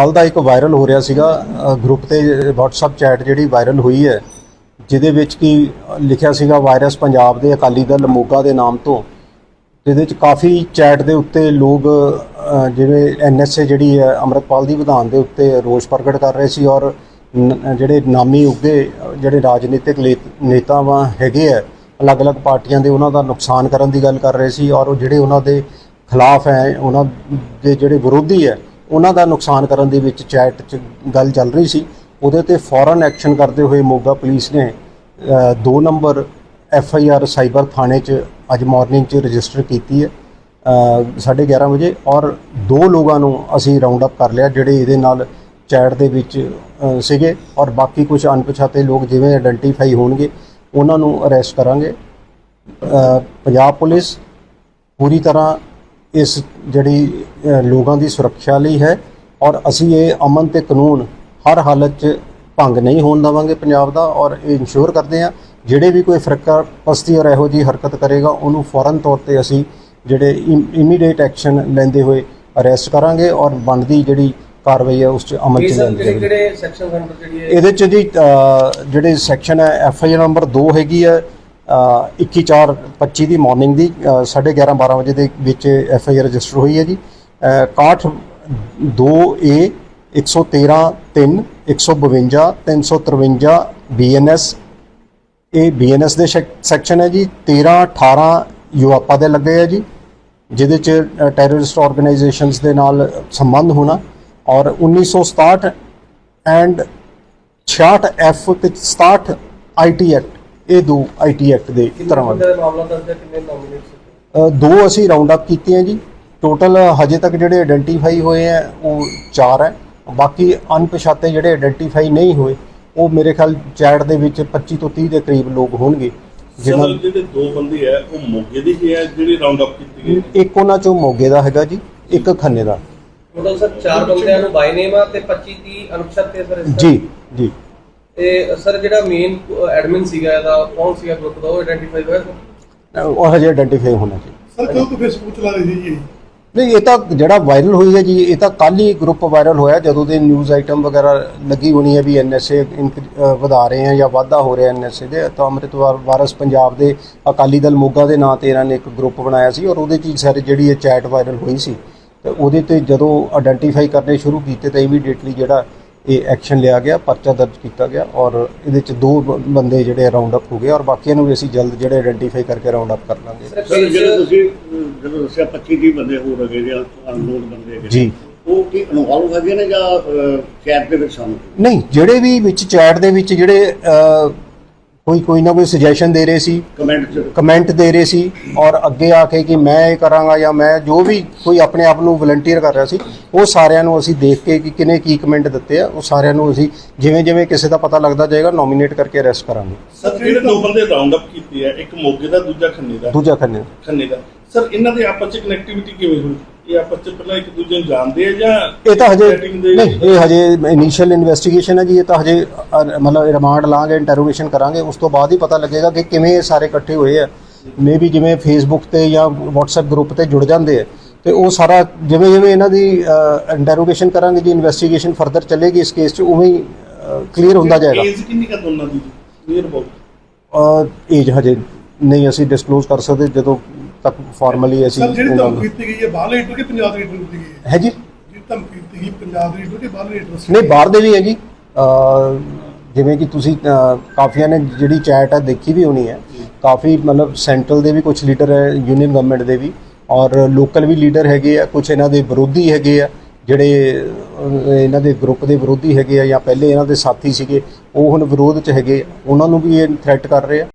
ਕੱਲ ਦਾ ਇੱਕ ਵਾਇਰਲ ਹੋ ਰਿਹਾ ਸੀਗਾ ਗਰੁੱਪ ਤੇ WhatsApp ਚੈਟ ਜਿਹੜੀ ਵਾਇਰਲ ਹੋਈ ਹੈ ਜਿਹਦੇ ਵਿੱਚ ਕੀ ਲਿਖਿਆ ਸੀਗਾ ਵਾਇਰਸ ਪੰਜਾਬ ਦੇ ਅਕਾਲੀ ਦਲ ਮੋਗਾ ਦੇ ਨਾਮ ਤੋਂ ਜਿਹਦੇ ਵਿੱਚ ਕਾਫੀ ਚੈਟ ਦੇ ਉੱਤੇ ਲੋਕ ਅ, ਜਿਵੇਂ ਐਨਐਸਏ ਜਿਹੜੀ ਹੈ ਅੰਮ੍ਰਿਤਪਾਲ ਦੀ ਵਿਧਾਨ ਦੇ ਉੱਤੇ ਰੋਸ ਪ੍ਰਗਟ ਕਰ ਰਹੇ ਸੀ ਔਰ ਜਿਹੜੇ ਨਾਮੀ ਉੱਗੇ ਜਿਹੜੇ ਰਾਜਨੀਤਿਕ ਲੇ- ਨੇਤਾਵਾਂ ਹੈਗੇ ਆ ਅਲੱਗ-ਅਲੱਗ ਪਾਰਟੀਆਂ ਦੇ ਉਹਨਾਂ ਦਾ ਨੁਕਸਾਨ ਕਰਨ ਦੀ ਗੱਲ ਕਰ ਰਹੇ ਸੀ ਔਰ ਉਹ ਜਿਹੜੇ ਉਹਨਾਂ ਦੇ ਖਿਲਾਫ ਹੈ ਉਹਨਾਂ ਦੇ ਜਿਹੜੇ ਵਿਰੋਧੀ ਹੈ ਉਹਨਾਂ ਦਾ ਨੁਕਸਾਨ ਕਰਨ ਦੇ ਵਿੱਚ ਚੈਟ 'ਚ ਗੱਲ ਚੱਲ ਰਹੀ ਸੀ। ਉਹਦੇ ਤੇ ਫੌਰਨ ਐਕਸ਼ਨ ਕਰਦੇ ਹੋਏ ਮੋਗਾ ਪੁਲਿਸ ਨੇ 2 number F I R cyber ਥਾਣੇ 'ਚ ਅੱਜ ਮਾਰਨਿੰਗ 'ਚ ਰਜਿਸਟਰ ਕੀਤੀ ਹੈ ਅ, ਸਾਢੇ 11 ਵਜੇ ਔਰ ਦੋ ਲੋਕਾਂ ਨੂੰ ਅਸੀਂ ਰਾਉਂਡ ਅਪ ਕਰ ਲਿਆ ਜਿਹੜੇ ਇਹਦੇ ਨਾਲ ਚੈਟ ਦੇ ਵਿੱਚ ਸੀਗੇ ਔਰ ਬਾਕੀ ਕੁਝ ਅਣਪਛਾਤੇ ਲੋਕ ਜਿਵੇਂ ਆਇਡੈਂਟੀਫਾਈ ਹੋਣਗੇ ਉਹਨਾਂ ਨੂੰ ਅਰੈਸਟ ਕਰਾਂਗੇ। ਪੰਜਾਬ ਪੁਲਿਸ ਪੂਰੀ ਤਰ੍ਹਾਂ ਇਸ ਜਿਹੜੀ ਲੋਕਾਂ ਦੀ ਸੁਰੱਖਿਆ ਲਈ ਹੈ ਔਰ ਅਸੀਂ ਇਹ ਅਮਨ ਤੇ ਕਾਨੂੰਨ ਹਰ ਹਾਲਤ 'ਚ ਭੰਗ ਨਹੀਂ ਹੋਣ ਦੇਵਾਂਗੇ ਪੰਜਾਬ ਦਾ ਔਰ ਇਹ ਇਨਸ਼ੋਰ ਕਰਦੇ ਹਾਂ ਜਿਹੜੇ ਵੀ ਕੋਈ ਫਰਕਾ ਪਸਤੀ ਔਰ ਇਹੋ ਜੀ ਹਰਕਤ ਕਰੇਗਾ ਉਹਨੂੰ ਫੌਰਨ ਤੌਰ ਤੇ ਅਸੀਂ ਜਿਹੜੇ ਇਮੀਡੀਏਟ ਐਕਸ਼ਨ ਲੈਂਦੇ ਹੋਏ ਅਰੈਸਟ ਕਰਾਂਗੇ ਔਰ ਬਣਦੀ ਜਿਹੜੀ ਕਾਰਵਾਈ ਹੈ ਉਸ 'ਚ ਅਮਲ 'ਚ ਲੈਂਦੇ ਕਿਹੜੇ ਸੈਕਸ਼ਨ ਅੰਡਰ ਜਿਹੜੀ ਇਹਦੇ ਚ ਜੀ ਜਿਹੜੇ ਸੈਕਸ਼ਨ ਹੈ ਐਫ ਆਈ ਆਰ ਨੰਬਰ 2 ਹੈਗੀ ਹੈ 21425 ਦੀ ਮਾਰਨਿੰਗ ਦੀ 11:30 12 ਵਜੇ ਦੇ ਵਿੱਚ ਐਫ ਆਈ ਆਰ ਰਜਿਸਟਰ ਹੋਈ ਹੈ ਜੀ। ਅ, 61 2 ਏ 113 3 152 353 ਬੀਐਨਐਸ ਇਹ ਬੀਐਨਐਸ ਦੇ ਸੈਕਸ਼ਨ ਹੈ ਜੀ। 13 18 ਯੂਆਪਾ ਦੇ ਲੱਗੇ ਹੈ ਜੀ ਜਿਹਦੇ ਚ ਟੈਰਰਿਸਟ ਆਰਗੇਨਾਈਜੇਸ਼ਨਸ ਦੇ ਨਾਲ ਸੰਬੰਧ ਹੋਣਾ। ਔਰ 1967 ਐਂਡ 66 ਐਫ ਤੇ 67 ਆਈਟੀ ਐਕਟ ਇਹ ਦੋ ਆਈਟੀ ਐਕਟ ਦੇ ਤਰ੍ਹਾਂ ਦਾ ਮਾਮਲਾ ਦਰਜ ਹੈ? ਕਿੰਨੇ ਨੋਮੀਨੇਟ ਅ, ਦੋ ਅਸੀਂ ਰਾਉਂਡ ਅਪ ਕੀਤੀਆਂ ਜੀ। ਟੋਟਲ ਹਜੇ ਤੱਕ ਜਿਹੜੇ ਆਇਡੈਂਟੀਫਾਈ ਹੋਏ ਆ ਉਹ 4 ਹੈ। ਬਾਕੀ ਅਣਪਛਾਤੇ ਜਿਹੜੇ ਆਇਡੈਂਟੀਫਾਈ ਨਹੀਂ ਹੋਏ ਉਹ ਮੇਰੇ ਖਿਆਲ ਚੈਟ ਦੇ ਵਿੱਚ 25 ਤੋਂ 30 ਦੇ ਕਰੀਬ ਲੋਕ ਹੋਣਗੇ। ਸਰ ਜਿਹੜੇ ਦੋ ਬੰਦੇ ਹੈ ਉਹ ਮੋਗੇ ਦੇ ਹੀ ਹੈ ਜਿਹੜੀ ਰਾਉਂਡ ਅਪ ਕੀਤੀ ਗਈ ਇੱਕ ਉਹਨਾਂ ਚੋਂ ਮੋਗੇ ਦਾ ਹੈਗਾ ਜੀ ਇੱਕ ਖੰਨੇ ਦਾ। ਟੋਟਲ ਸਰ 4 ਬੰਦਿਆਂ ਨੂੰ ਬਾਈ ਨੇਮ ਆ ਤੇ 25 30 ਅਨੁਪਛਾਤੇ ਸਰ? ਜੀ ਜੀ। ਤੇ ਸਰ ਜਿਹੜਾ ਮੇਨ ਐਡਮਿਨ ਸੀਗਾ ਇਹਦਾ ਕੌਣ ਸੀਗਾ ਗਰੁੱਪ ਦਾ? ਉਹ ਆਇਡੈਂਟੀਫਾਈ ਹੋਇਆ ਸਰ? ਉਹ ਹਜੇ ਆਇਡੈਂਟੀਫਾਈ ਹੋਣਾ ਜੀ। ਸਰ ਕਦੋਂ ਤੋਂ ਫੇਸਬੁੱਕ ਚਲਾ ਰਹੀ ਸੀ ਜੀ? ਨਹੀਂ ਇਹ ਤਾਂ ਜਿਹੜਾ ਵਾਇਰਲ ਹੋਈ ਹੈ ਜੀ ਇਹ ਤਾਂ ਕੱਲ ਹੀ ਗਰੁੱਪ ਵਾਇਰਲ ਹੋਇਆ ਜਦੋਂ ਦੇ ਨਿਊਜ਼ ਆਈਟਮ ਵਗੈਰਾ ਲੱਗੀ ਹੋਣੀ ਹੈ ਵੀ ਐਨਐਸਏ ਵਧਾ ਰਹੇ ਆ ਜਾਂ ਵਾਧਾ ਹੋ ਰਿਹਾ ਐਨਐਸਏ ਦੇ ਤਾਂ ਅੰਮ੍ਰਿਤਵਾਰ ਵਾਰਸ ਪੰਜਾਬ ਦੇ ਅਕਾਲੀ ਦਲ ਮੋਗਾ ਦੇ ਨਾਂ ਤੇ ਇਹਨਾਂ ਨੇ ਇੱਕ ਗਰੁੱਪ ਬਣਾਇਆ ਸੀ ਔਰ ਉਹਦੇ 'ਚ ਹੀ ਸਾਰੇ ਜਿਹੜੀ ਇਹ ਚੈਟ ਵਾਇਰਲ ਹੋਈ ਸੀ ਤੇ ਉਹਦੇ ਤੇ ਜਦੋਂ ਆਇਡੈਂਟੀਫਾਈ ਕਰਨੇ ਸ਼ੁਰੂ ਕੀਤੇ ਤਾਂ ਇਮੀਡੀਏਟਲੀ ਜਿਹੜਾ ਇਹ ਐਕਸ਼ਨ ਲਿਆ ਗਿਆ ਪਰਚਾ ਦਰਜ ਕੀਤਾ ਗਿਆ ਔਰ ਇਹਦੇ 'ਚ ਦੋ ਬ- ਬੰਦੇ ਜਿਹੜੇ ਰਾਉਂਡ ਅਪ ਹੋ ਗਏ ਔਰ ਬਾਕੀਆਂ ਨੂੰ ਵੀ ਅਸੀਂ ਜਲਦ ਜਿਹੜੇ ਆਇਡੈਂਟੀਫਾਈ ਕਰਕੇ ਰਾਉਂਡ ਅਪ ਕਰ ਲਾਂਗੇ ਸਰ ਜਦੋਂ ਤੁਸੀਂ ਅਹ, ਜਦੋਂ ਦੱਸਿਆ 25 30 ਬੰਦੇ ਹੋਰ ਹੈਗੇ ਜਾਂ ਅਨਨੋਨ ਬੰਦੇ ਹੈਗੇ ਜੀ। ਉਹ ਕੀ ਇਨਵੋਲਵ ਹੈਗੇ ਨੇ ਜਾਂ ਚੈਟ ਦੇ ਵਿੱਚ ਸ਼ਾਮਲ ਨਹੀਂ ਜਿਹੜੇ ਵੀ ਵਿੱਚ ਚੈਟ ਦੇ ਵਿੱਚ ਜਿਹੜੇ ਅ, ਕੋਈ ਕੋਈ ਨਾ ਕੋਈ ਸੁਜੈਸ਼ਨ ਦੇ ਰਹੇ ਸੀ ਕਮੈਂਟ ਕਮੈਂਟ ਦੇ ਰਹੇ ਸੀ ਔਰ ਅੱਗੇ ਆ ਕੇ ਕਿ ਮੈਂ ਇਹ ਕਰਾਂਗਾ ਜਾਂ ਮੈਂ ਜੋ ਵੀ ਕੋਈ ਆਪਣੇ ਆਪ ਨੂੰ ਵਲੰਟੀਅਰ ਕਰ ਰਿਹਾ ਸੀ ਉਹ ਸਾਰਿਆਂ ਨੂੰ ਅਸੀਂ ਦੇਖ ਕੇ ਕਿ ਕਿਨੇ ਕੀ ਕਮੈਂਟ ਦਿੱਤੇ ਆ ਉਹ ਸਾਰਿਆਂ ਨੂੰ ਅਸੀਂ ਜਿਵੇਂ ਜਿਵੇਂ ਕਿਸੇ ਦਾ ਪਤਾ ਲੱਗਦਾ ਜਾਏਗਾ ਨੋਮੀਨੇਟ ਕਰਕੇ ਅਰੈਸਟ ਕਰਾਂਗੇ। ਸਰ ਜਿਹੜੇ ਦੋ ਬੰਦੇ ਰਾਉਂਡ ਅਪ ਕੀਤੇ ਹੈ ਇੱਕ ਮੋਗੇ ਦਾ ਦੂਜਾ ਖੰਨੇ ਦਾ। ਦੂਜਾ ਖੰਨੇ ਖੰਨੇ ਦਾ। ਸਰ ਇਹਨਾਂ ਦੇ ਆਪਸ ਚ ਕਨੈਕਟੀਵਿਟੀ ਕਿਵੇਂ ਹੋਈ? ਇਹ ਆਪਸ ਚ ਪਹਿਲਾਂ ਇੱਕ ਦੂਜੇ ਨੂੰ ਜਾਣਦੇ ਆ ਜਾਂ ਇਹ ਤਾਂ ਹਜੇ ਨਹੀਂ ਇਹ ਹਜੇ ਇਨੀਸ਼ੀਅਲ ਇਨਵੈਸਟੀਗੇਸ਼ਨ ਹੈ ਜੀ ਇਹ ਤਾਂ ਹਜੇ ਮਤਲਬ ਰਿਮਾਂਡ ਲਾਂਗੇ ਇੰਟਰੋਗੇਸ਼ਨ ਕਰਾਂਗੇ ਉਸ ਤੋਂ ਬਾਅਦ ਹੀ ਪਤਾ ਲੱਗੇਗਾ ਕਿ ਕਿਵੇਂ ਇਹ ਸਾਰੇ ਇਕੱਠੇ ਹੋਏ ਆ। ਮੇਬੀ ਜਿਵੇਂ ਫੇਸਬੁੱਕ ਤੇ ਜਾਂ WhatsApp ਗਰੁੱਪ ਤੇ ਜੁੜ ਜਾਂਦੇ ਆ। ਤੇ ਉਹ ਸਾਰਾ ਜਿਵੇਂ ਜਿਵੇਂ ਇਹਨਾਂ ਦੀ ਇੰਟਰੋਗੇਸ਼ਨ ਕਰਾਂਗੇ ਜੀ ਇਨਵੈਸਟੀਗੇਸ਼ਨ ਫਰਦਰ ਚੱਲੇਗੀ ਇਸ ਕੇਸ 'ਚ ਉਵੇਂ ਹੀ ਕਲੀਅਰ ਹੁੰਦਾ ਜਾਏਗਾ। ਏਜ ਕਿੰਨੀ ਕਾ ਦੋਨਾਂ ਦੀ? ਕਲੀਅਰ ਅਬਾਊਟ ਏਜ ਹਜੇ ਨਹੀਂ ਅਸੀਂ ਡਿਸਕਲੋਜ਼ ਕਰ ਸਕਦੇ ਜਦੋਂ ਤੱਕ ਫਾਰਮਲੀ ਅਸੀਂ ਸਰ ਜਿਹੜੀ ਧਮਕੀ ਦਿੱਤੀ ਗਈ ਹੈ ਬਾਹਰਲੇ ਲੀਡਰ ਕਿ ਪੰਜਾਬ ਦੇ ਲੀਡਰ ਨੂੰ ਦਿੱਤੀ ਗਈ ਹੈ। ਹੈ ਜੀ। ਜਿਹੜੀ ਧਮਕੀ ਦਿੱਤੀ ਗਈ ਪੰਜਾਬ ਦੇ ਲੀਡਰ ਕਿ ਬਾਹਰਲੇ ਲੀਡਰ? ਨਹੀਂ ਬਾਹਰ ਦੇ ਵੀ ਹੈ ਜੀ। ਜਿਵੇਂ ਕਿ ਤੁਸੀਂ ਕਾਫੀਆਂ ਨੇ ਜਿਹੜੀ ਚੈਟ ਹੈ ਦੇਖੀ ਵੀ ਹੋਣੀ ਹੈ। ਕਾਫੀ ਮਤਲਬ ਸੈਂਟਰਲ ਦੇ ਵੀ ਕੁਝ ਲੀਡਰ ਹੈ ਯੂਨੀਅਨ ਗਵਰਨਮੈਂਟ ਦੇ ਵੀ। ਔਰ ਲੋਕਲ ਵੀ ਲੀਡਰ ਹੈਗੇ ਆ ਕੁਝ ਇਹਨਾਂ ਦੇ ਵਿਰੋਧੀ ਹੈਗੇ ਆ ਜਿਹੜੇ ਇਹਨਾਂ ਦੇ ਗਰੁੱਪ ਦੇ ਵਿਰੋਧੀ ਹੈਗੇ ਆ ਜਾਂ ਪਹਿਲੇ ਇਹਨਾਂ ਦੇ ਸਾਥੀ ਸੀਗੇ ਉਹ ਹੁਣ ਵਿਰੋਧ 'ਚ ਹੈਗੇ ਉਹਨਾਂ ਨੂੰ ਵੀ ਇਹ ਥ੍ਰੈਟ ਕਰ ਰਹੇ ਆ।